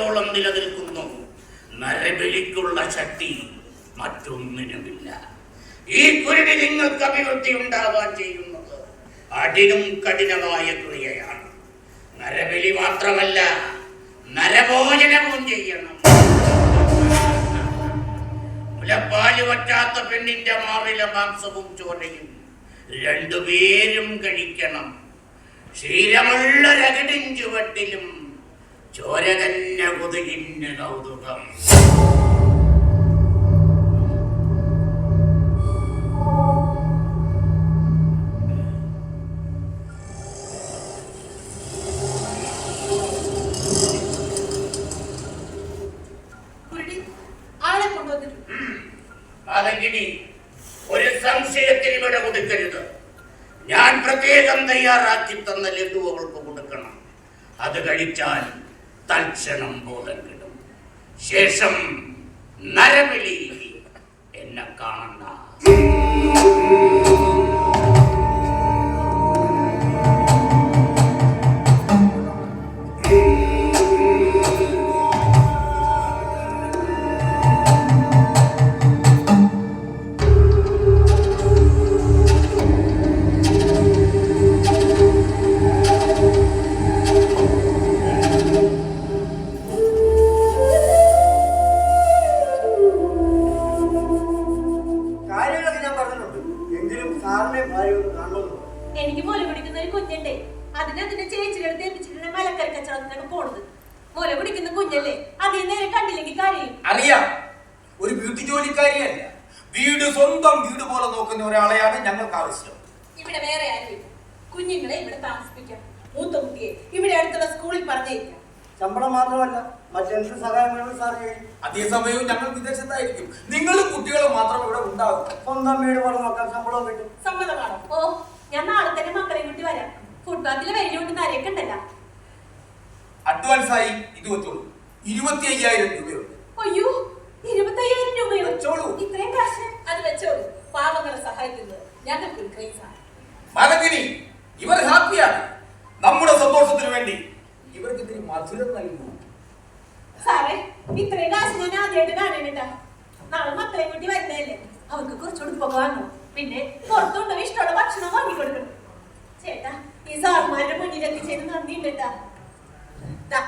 നൂറ്റാണ്ടുകളോളം നിലനിൽക്കുന്നു. നരബലിക്കുള്ള ശക്തി മറ്റൊന്നിനുമില്ല. ഈ കുരുടി നിങ്ങൾക്ക് അഭിവൃദ്ധി ഉണ്ടാവാൻ ചെയ്യുന്നത് അടിനും കഠിനമായ ക്രിയയാണ്. നരബലി മാത്രമല്ല നരഭോജനവും ചെയ്യണം. മുലപ്പാൽ പറ്റാത്ത പെണ്ണിന്റെ മാറിലെ മാംസവും ചോരയും രണ്ടുപേരും കഴിക്കണം. ക്ഷീരമുള്ള രകടിൻ ചുവട്ടിലും ചോര തന്നെ കൊതുകിന് കൗതുകം അതെങ്കിനി ഒരു സംശയത്തിന് ഇവിടെ കൊടുക്കരുത്. ഞാൻ പ്രത്യേകം തയ്യാറാക്കി തന്ന ലഡു അവൾക്ക് കൊടുക്കണം. അത് കഴിച്ചാൽ തൽക്ഷണം ബോധം കിട്ടും. ശേഷം സാറിനെ കാണണമെന്ന് എനിക്ക് മുല പിടിക്കുന്ന ഒരു കുഞ്ഞുണ്ടേ. അതിനെ അതിന്റെ ചേച്ചിയുടെ അടുത്ത് ഏൽപ്പിച്ചിട്ടുണ്ട് മലക്കറി കച്ചവടത്തിനൊക്കെ പോണത്. മുല പിടിക്കുന്ന കുഞ്ഞല്ലേ? അതേ നേരെ കണ്ടില്ലെങ്കിൽ കരയും. അറിയാം. ഒരു ബ്യൂട്ടി ജോലിക്കാരിയല്ല. വീട് സ്വന്തം വീട് പോലെ നോക്കുന്ന ഒരാളെയാണ് ഞങ്ങൾക്ക് ആവശ്യം. ഇവിടെ വേറെ ആരും കുഞ്ഞുങ്ങളെ ഇവിടെ താമസിപ്പിക്കാം. മൂത്ത കുട്ടിയെ ഇവിടെ അടുത്തുള്ള സ്കൂളിൽ പറഞ്ഞേക്കാം. ശമ്പളം മാത്രമല്ല മറ്റെന്ത് സഹായം വേണമെങ്കിലും സാർ ചെയ്യും. അതേസമയവും ഞങ്ങൾ വിദേശത്തായിരിക്കും. നിങ്ങൾ കുട്ടികളും മാത്രം ഇവിടെ ഉണ്ടാകും സ്വന്തം വീട് പോലെ നോക്കാൻ ശമ്പളം കിട്ടും. സമ്മതമാണോ ഓ ഞാൻ നാളെ തന്നെ മക്കളെ കൂട്ടി വരാം. ഫുട്പാത്തിൽ വെയിലുകൊണ്ട് നരയൊക്കെ അഡ്വാൻസായി ഇത് വെച്ചോളൂ ഇരുപത്തി അയ്യായിരം രൂപയുണ്ട്. അയ്യോ ഇരുപത്തയ്യായിരം രൂപയോ? വെച്ചോളൂ. ഇത്രയും കാശ്? അത് വെച്ചോളൂ. പാവങ്ങളെ സഹായിക്കുന്നത് ഞങ്ങൾക്ക് ഒരു ക്രൈസാണ് മകതിനി ഇവർ ഹാപ്പിയാണ്. നമ്മുടെ സന്തോഷത്തിന് വേണ്ടി മധുരം നൽകുന്നു. സാറേ ഇത്രയും കാശ് ഞാൻ ആദ്യമായിട്ട് കാണേണ്ട നാളെ മക്കളെ കൂട്ടി വരുന്നതല്ലേ? അവർക്ക് കുറച്ച് ഉടുപ്പൊക്കെ പിന്നെ പുറത്തുകൊണ്ട് ഇഷ്ടമുള്ള ഭക്ഷണം വാങ്ങി കൊടുക്കണം. ചേട്ടാ ഈ സാറുമാരുടെ മുന്നിൽ എത്തിച്ചതിന് നന്ദി ഉണ്ട് കേട്ടാ